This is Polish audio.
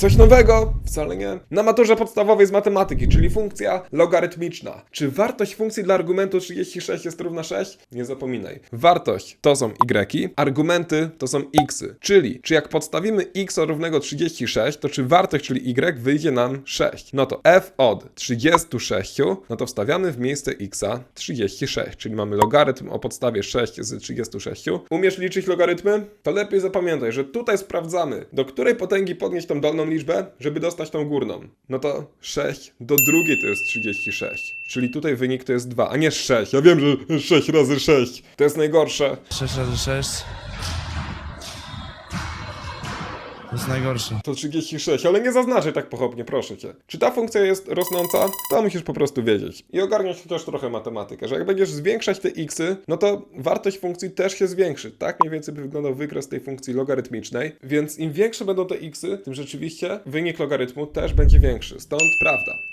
Coś nowego? Wcale nie. Na maturze podstawowej z matematyki, czyli funkcja logarytmiczna. Czy wartość funkcji dla argumentu 36 jest równa 6? Nie zapominaj. Wartość to są y, argumenty to są xy. Czyli, czy jak podstawimy x równego 36, to czy wartość, czyli y, wyjdzie nam 6. No to f od 36, no to wstawiamy w miejsce x 36, czyli mamy logarytm o podstawie 6 z 36. Umiesz liczyć logarytmy? To lepiej zapamiętaj, że tutaj sprawdzamy, do której potęgi podnieść tą dolną liczbę, żeby dostać tą górną. No to 6 do drugiej to jest 36. Czyli tutaj wynik to jest 2, a nie 6. Ja wiem, że 6 razy 6 to jest najgorsze. 6 razy 6. To jest najgorsze. To 36, ale nie zaznaczaj tak pochopnie, proszę cię. Czy ta funkcja jest rosnąca? To musisz po prostu wiedzieć. I ogarniać też trochę matematykę, że jak będziesz zwiększać te xy, no to wartość funkcji też się zwiększy. Tak mniej więcej by wyglądał wykres tej funkcji logarytmicznej, więc im większe będą te xy, tym rzeczywiście wynik logarytmu też będzie większy. Stąd prawda.